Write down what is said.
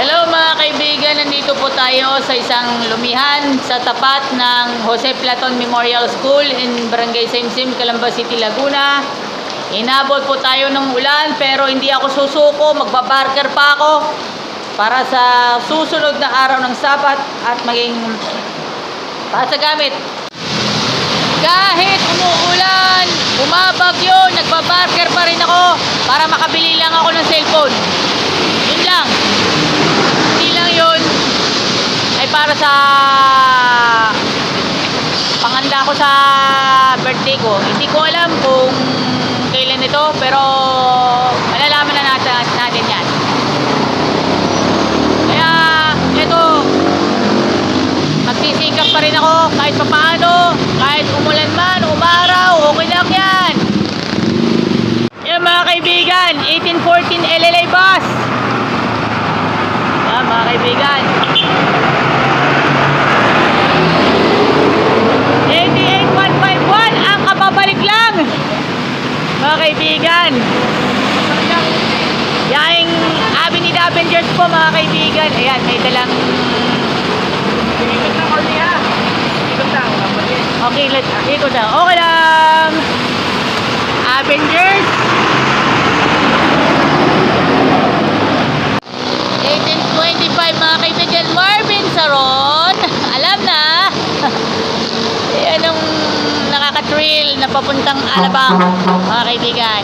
Hello mga kaibigan, nandito po tayo sa isang lumihan sa tapat ng Jose Platon Memorial School in Barangay Simsim, Calamba City, Laguna. Inabot po tayo ng ulan pero hindi ako susuko, magbabarker pa ako para sa susunod na araw ng sabat at maging para sa gamit. Kahit umuulan, bumabagyo, nagbabarker pa rin ako para makabili lang ako ng cellphone. Yun lang. Hindi lang yun ay para sa panganda ko sa birthday ko. Hindi ko alam kung kailan ito pero malalaman na natin, natin yan. Kaya ito, magsisikap pa rin ako kahit pa paano, kahit umulan man, umaraw, okay lang yan. Yan mga kaibigan, 1814 LLA bus. Yan mga kaibigan. 88151 ang kababalik lang. Mga kaibigan. Yaing Avenue Avengers po mga kaibigan. Ayan, may dalang Ikot na ha. Ikot na. Okay, let's ikot na. Okay lang. Avengers. 1825 mga kaibigan. Marvin Saron. Alam na. Nakaka-thrill na papuntang Alabang mga kaibigan.